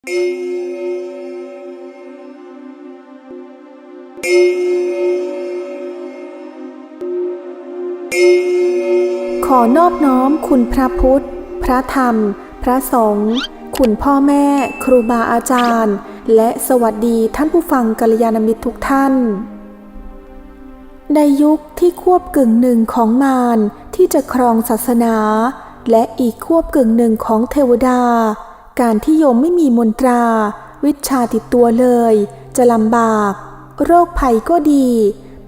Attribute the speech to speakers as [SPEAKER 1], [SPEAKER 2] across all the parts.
[SPEAKER 1] ขอนอบน้อมคุณพระพุทธ พระธรรม พระสงฆ์คุณพ่อแม่ ครูบาอาจารย์ และสวัสดีท่านผู้ฟังกัลยาณมิตรทุกท่าน ในยุคที่ควบกึ่งหนึ่งของมารที่จะครองศาสนา และอีกควบกึ่งหนึ่งของเทวดา การที่โยมไม่มีมนตรา วิชาติดตัวเลย จะลำบาก โรคภัยก็ดี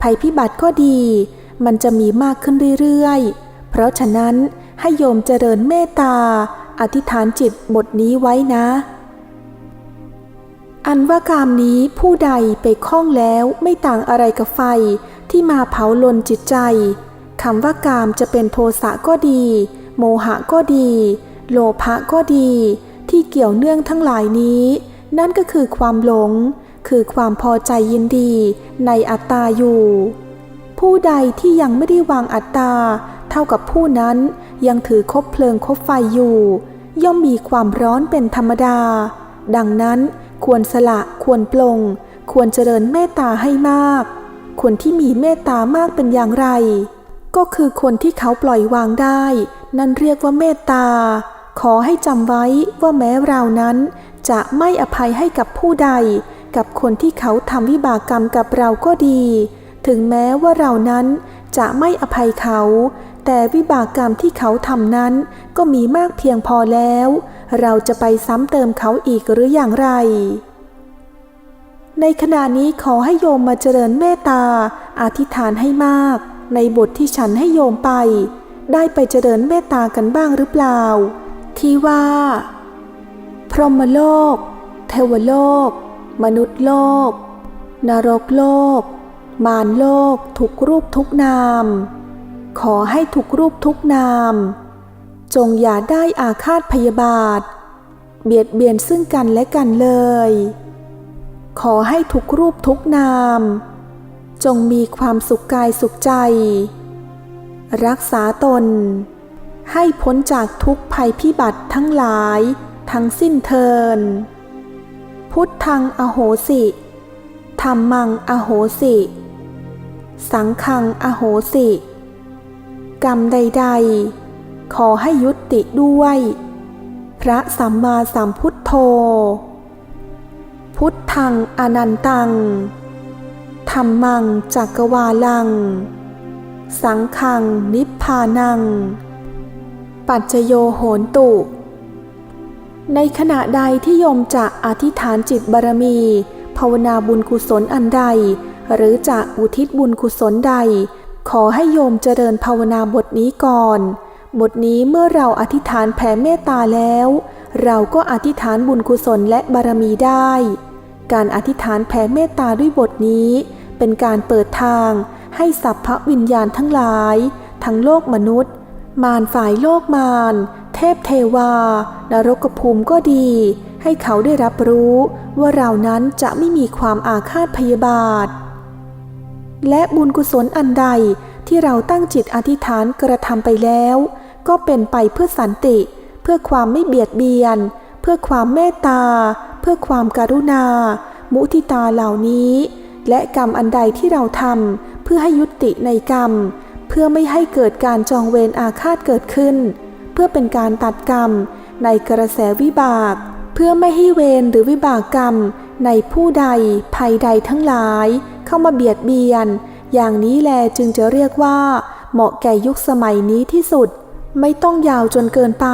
[SPEAKER 1] ภัยพิบัติก็ดี มันจะมีมากขึ้นเรื่อยๆ เพราะฉะนั้นให้โยมเจริญเมตตา อธิษฐานจิตบทนี้ไว้นะ อันว่ากามนี้ผู้ใดไปคล้องแล้วไม่ต่างอะไรกับไฟที่มาเผาลนจิตใจคำว่ากามจะเป็นโทสะก็ดี โมหะก็ดี โลภะก็ดี ที่เกี่ยวเนื่องทั้งหลายนี้ นั่นก็คือความหลง คือความพอใจยินดีในอัตตาอยู่ ผู้ใดที่ยังไม่ได้วางอัตตา เท่ากับผู้นั้นยังถือคบเพลิงคบไฟอยู่ ย่อมมีความร้อนเป็นธรรมดา ดังนั้นควรสละควรปลง ควรเจริญเมตตาให้มาก คนที่มีเมตตามากเป็นอย่างไร ก็คือคนที่เขาปล่อยวางได้ นั่นเรียกว่าเมตตา ขอให้จำไว้ว่าแม้เรานั้น จะไม่อภัยให้กับผู้ใด กับคนที่เขาทำวิบากกรรมกับเราก็ดี ถึงแม้ว่าเรานั้นจะไม่อภัยเขา แต่วิบากกรรมที่เขาทำนั้น ก็มีมากเพียงพอแล้ว เราจะไปซ้ำเติมเขาอีกหรืออย่างไร ในขณะนี้ขอให้โยมมาเจริญเมตตา อธิษฐานให้มาก ในบทที่ฉันให้โยมไป ได้ไปเจริญเมตตากันบ้างหรือเปล่า ที่ว่า พรหมโลก เทวโลก มนุษย์โลก นรกโลก มารโลกทุกรูปทุกนาม ขอให้ทุกรูปทุกนาม จงอย่าได้อาฆาตพยาบาท เบียดเบียนซึ่งกันและกันเลย ขอให้ทุกรูปทุกนาม จงมีความสุขกายสุขใจ รักษาตน ให้พ้นจากทุกภัยพิบัติทั้งหลาย ทั้งสิ้นเทิน พุทธังอโหสิธรรมังอโหสิ สังฆังอโหสิ กรรมใด ๆ ขอให้ยุติด้วย พระสัมมาสัมพุทโธ พุทธังอนันตังธรรมังจักรวาลัง สังฆังนิพพานัง ปัจจโยโหนตุ ในขณะใดที่โยมจะอธิษฐานจิตบารมี ภาวนาบุญกุศลอันใด หรือจะอุทิศบุญกุศลใด ขอให้โยมเจริญภาวนาบทนี้ก่อน บทนี้เมื่อเราอธิษฐานแผ่เมตตาแล้ว เราก็อธิษฐานบุญกุศลและบารมีได้ การอธิษฐานแผ่เมตตาด้วยบทนี้ เป็นการเปิดทางให้สัพพวิญญาณทั้งหลาย ทั้งโลกมนุษย์ มารฝ่ายโลกมาร เทพเทวา นรกภูมิก็ดี ให้เขาได้รับรู้ว่าเรานั้นจะไม่มีความอาฆาตพยาบาท และบุญกุศลอันใดที่เราตั้งจิตอธิษฐานกระทำไปแล้ว ก็เป็นไปเพื่อสันติ เพื่อความไม่เบียดเบียน เพื่อความเมตตา เพื่อความการุณา มุทิตาเหล่านี้ และกรรมอันใดที่เราทำเพื่อให้ยุติในกรรม เพื่อไม่ให้เกิดการจองเวรอาฆาตเกิดขึ้น เพื่อเป็นการตัดกรรมในกระแสวิบาก เพื่อไม่ให้เวรหรือวิบากกรรม ในผู้ใดภัยใดทั้งหลาย เข้ามาเบียดเบียน อย่างนี้แลจึงจะเรียกว่า เหมาะแก่ยุคสมัยนี้ที่สุด ไม่ต้องยาวจนเกินไป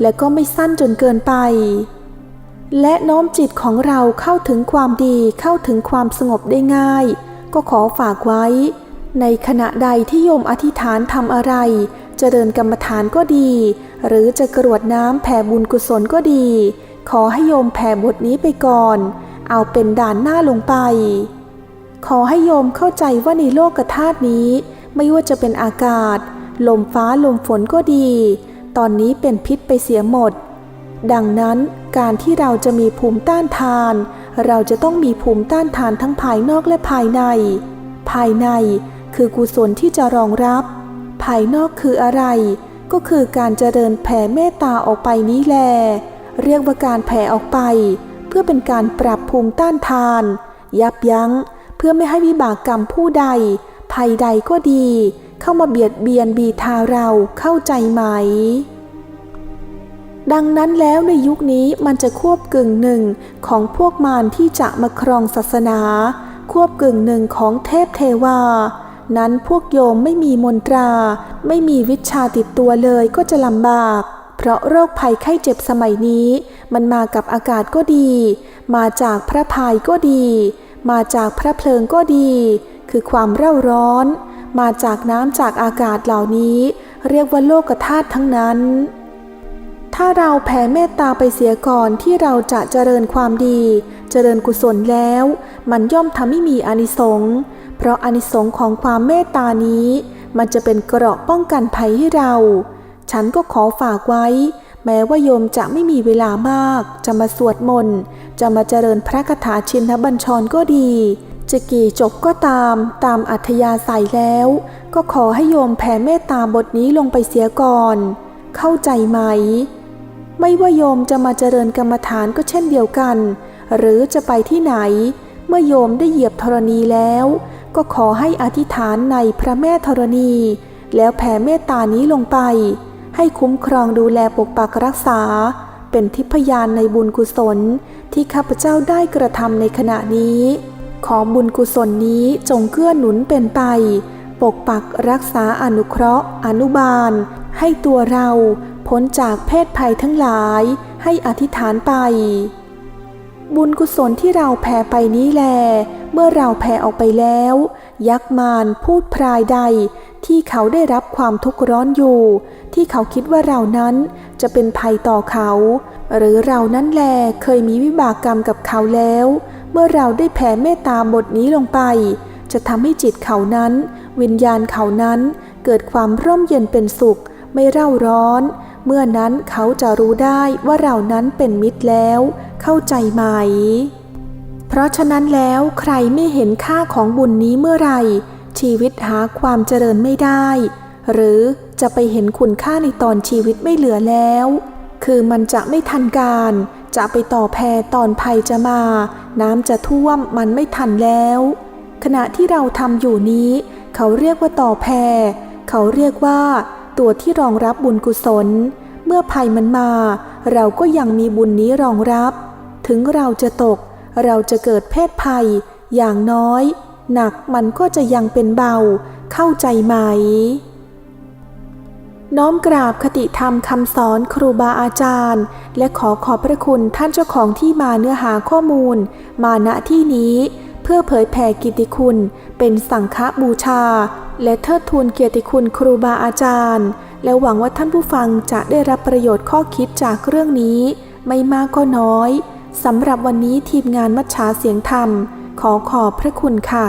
[SPEAKER 1] และก็ไม่สั้นจนเกินไป และโน้มจิตของเราเข้าถึงความดีเข้าถึงความสงบได้ง่าย ก็ขอฝากไว้ ในขณะใดที่โยมอธิษฐานทำอะไรจเจริญกรรมฐานก็ดี หรือจะกรวดน้ำแผ่บุญกุศลก็ดี ขอให้โยมแผ่บทนี้ไปก่อน เอาเป็นด่านหน้าลงไป ขอให้โยมเข้าใจว่าในโลกธาตุนี้ ไม่ว่าจะเป็นอากาศ ลมฟ้าลมฝนก็ดี ตอนนี้เป็นพิษไปเสียหมด ดังนั้นการที่เราจะมีภูมิต้านทาน เราจะต้องมีภูมิต้านทานทั้งภายนอกและภายใน ภายใน คือกุศลที่จะรองรับ ภายนอกคืออะไร ก็คือการเจริญแผ่เมตตาออกไปนี้แล เรียกว่าการแผ่ออกไป เพื่อเป็นการปรับภูมิต้านทาน ยับยั้ง เพื่อไม่ให้วิบากกรรมผู้ใด ภัยใดก็ดี เข้ามาเบียดเบียนบีทาเราเข้าใจไหม ดังนั้นแล้วในยุคนี้มันจะควบกึ่งหนึ่งของพวกมารที่จะมาครองศาสนา ควบกึ่งหนึ่งของเทพเทวา นั้นพวกโยมไม่มีมนตรา ไม่มีวิชาติดตัวเลยก็จะลำบาก เพราะโรคภัยไข้เจ็บสมัยนี้ มันมากับอากาศก็ดี มาจากพระพายก็ดี มาจากพระเพลิงก็ดี คือความเร่าร้อน มาจากน้ำจากอากาศเหล่านี้ เรียกว่าโลกธาตุทั้งนั้น ถ้าเราแผ่เมตตาไปเสียก่อนที่เราจะเจริญความดี เจริญกุศลแล้ว มันย่อมทำให้มีอานิสงส์ เพราะอานิสงส์ของความเมตตานี้ มันจะเป็นเกราะป้องกันภัยให้เรา ฉันก็ขอฝากไว้ แม้ว่าโยมจะไม่มีเวลามาก จะมาสวดมนต์ จะมาเจริญพระคาถาชินบัญชรก็ดี จะกี่จบก็ตามตามอัธยาศัยแล้ว ก็ขอให้โยมแผ่เมตตาบทนี้ลงไปเสียก่อน เข้าใจไหม ไม่ว่าโยมจะมาเจริญกรรมฐานก็เช่นเดียวกัน หรือจะไปที่ไหน เมื่อโยมได้เหยียบธรณีแล้ว ก็ขอให้อธิษฐานในพระแม่ธรณี แล้วแผ่เมตตานี้ลงไป ให้คุ้มครองดูแลปกปักรักษา เป็นทิพยานในบุญกุศลที่ข้าพเจ้าได้กระทำในขณะนี้ ขอบุญกุศลนี้จงเกื้อหนุนเป็นไป ปกปักรักษาอนุเคราะห์ อนุบาล ให้ตัวเราพ้นจากเพศภัยทั้งหลาย ให้อธิษฐานไป บุญกุศลที่เราแผ่ไปนี้แล เมื่อเราแผ่ออกไปแล้ว ยักษ์มารพูดพรายใด ที่เขาได้รับความทุกข์ร้อนอยู่ ที่เขาคิดว่าเรานั้นจะเป็นภัยต่อเขา หรือเรานั้นแลเคยมีวิบากกรรมกับเขาแล้ว เมื่อเราได้แผ่เมตตาบทนี้ลงไป จะทำให้จิตเขานั้น วิญญาณเขานั้น เกิดความร่มเย็นเป็นสุข ไม่เร่าร้อน เมื่อนั้นเขาจะรู้ได้ว่าเรานั้นเป็นมิตรแล้ว เข้าใจไหม เพราะฉะนั้นแล้วใครไม่เห็นค่าของบุญนี้เมื่อไหร่ ชีวิตหาความเจริญไม่ได้ หรือจะไปเห็นคุณค่าในตอนชีวิตไม่เหลือแล้ว คือมันจะไม่ทันการ จะไปต่อแพตอนภัยจะมา น้ำจะท่วมมันไม่ทันแล้ว ขณะที่เราทำอยู่นี้ เขาเรียกว่าต่อแพเขาเรียกว่า ตัวที่รองรับบุญกุศล เมื่อภัยมันมา เราก็ยังมีบุญนี้รองรับ ถึงเราจะตก เราจะเกิดเพศภัย อย่างน้อย หนักมันก็จะยังเป็นเบา เข้าใจไหม น้อมกราบคติธรรมคำสอนครูบาอาจารย์ และขอขอบพระคุณท่านเจ้าของที่มาเนื้อหาข้อมูล มาณที่นี้ เพื่อเผยแผ่กิติคุณ เป็นสังฆบูชา และเทิดทูนเกียรติคุณครูบาอาจารย์ และหวังว่าท่านผู้ฟังจะได้รับประโยชน์ข้อคิดจากเรื่องนี้ ไม่มากก็น้อยสำหรับวันนี้ทีมงานมัชชาเสียงธรรม ขอขอบพระคุณค่ะ